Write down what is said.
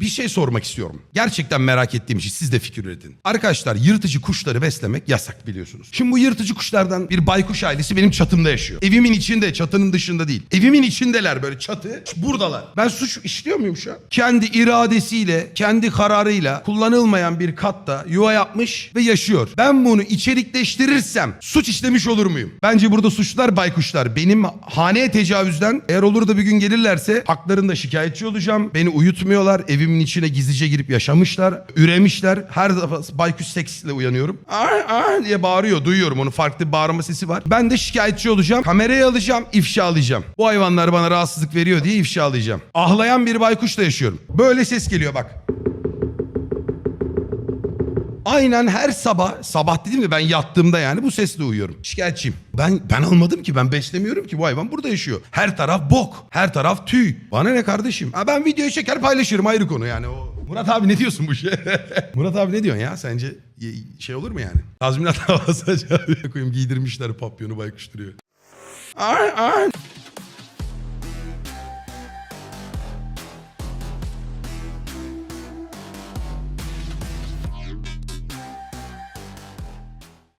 Bir şey sormak istiyorum. Gerçekten merak ettiğim için siz de fikir üretin. Arkadaşlar yırtıcı kuşları beslemek yasak biliyorsunuz. Şimdi bu yırtıcı kuşlardan bir baykuş ailesi benim çatımda yaşıyor. Evimin içinde, çatının dışında değil. Evimin içindeler böyle çatı. Buradalar. Ben suç işliyor muyum şu an? Kendi iradesiyle, kendi kararıyla kullanılmayan bir katta yuva yapmış ve yaşıyor. Ben bunu içerikleştirirsem suç işlemiş olur muyum? Bence burada suçlar baykuşlar. Benim haneye tecavüzden eğer olur da bir gün gelirlerse haklarında şikayetçi olacağım. Beni uyutmuyorlar. Evimin içine gizlice girip yaşamışlar. Üremişler. Her defa baykuş seksle uyanıyorum. Aa, aa diye bağırıyor. Duyuyorum onun farklı bir bağırma sesi var. Ben de şikayetçi olacağım. Kameraya alacağım. ifşalayacağım. Bu hayvanlar bana rahatsızlık veriyor diye ifşalayacağım. Ahlayan bir baykuşla yaşıyorum. Böyle ses geliyor bak. Aynen her sabah, sabah dedim mi ben yattığımda yani bu sesle uyuyorum. Şikayetçiyim. Ben ben almadım ki ben beslemiyorum ki bu hayvan burada yaşıyor. Her taraf bok, her taraf tüy. Bana ne kardeşim? Ha, ben videoyu çeker paylaşırım ayrı konu yani o. Murat abi ne diyorsun bu şey? Murat abi ne diyorsun ya? Sence şey olur mu yani? Tazminat davası açar. koyayım giydirmişler papyonu baykuş duruyor. Ay, ay.